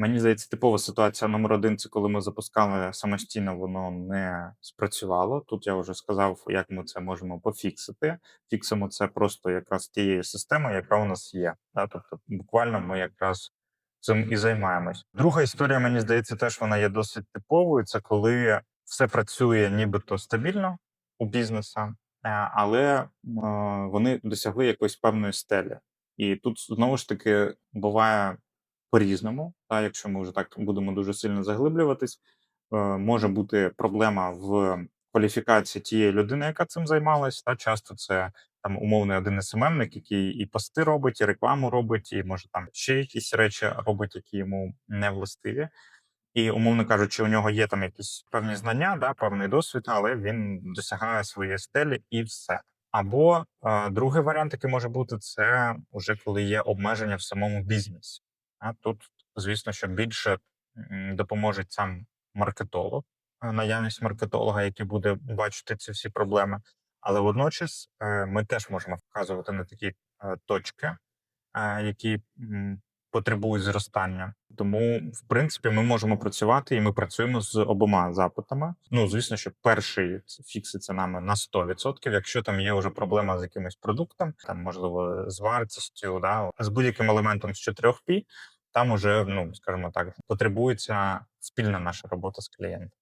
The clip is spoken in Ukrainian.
Мені здається, типова ситуація номер один це коли ми запускали самостійно, воно не спрацювало. Тут я вже сказав, як ми це можемо пофіксити. Фіксимо це просто якраз тією системою, яка у нас є. Тобто, буквально ми якраз цим і займаємось. Друга історія, мені здається, теж вона є досить типовою. Це коли все працює нібито стабільно у бізнеса, е, але е, вони досягли якоїсь певної стелі. І тут знову ж таки буває по-різному. Та, якщо ми вже так будемо дуже сильно заглиблюватись, е, може бути проблема в кваліфікації тієї людини, яка цим займалась. Та часто це там умовний один СММник, який і пости робить, і рекламу робить, і може там ще якісь речі робить, які йому не властиві. І, умовно кажучи, у нього є там якісь певні знання, да, певний досвід, але він досягає своєї стелі і все. Або е, другий варіант, який може бути, це вже коли є обмеження в самому бізнесі. А тут, звісно, що більше допоможе сам маркетолог, е, наявність маркетолога, який буде бачити ці всі проблеми. Але водночас е, ми теж можемо вказувати на такі е, точки, які потребують зростання. Тому, в принципі, ми можемо працювати, і ми працюємо з обома запитами. Ну, звісно, що перший фікситься нами на 100%. Якщо там є вже проблема з якимось продуктом, там можливо з вартістю, да, з будь-яким елементом з 4 пі, там уже, ну скажімо так, потребується спільна наша робота з клієнтом.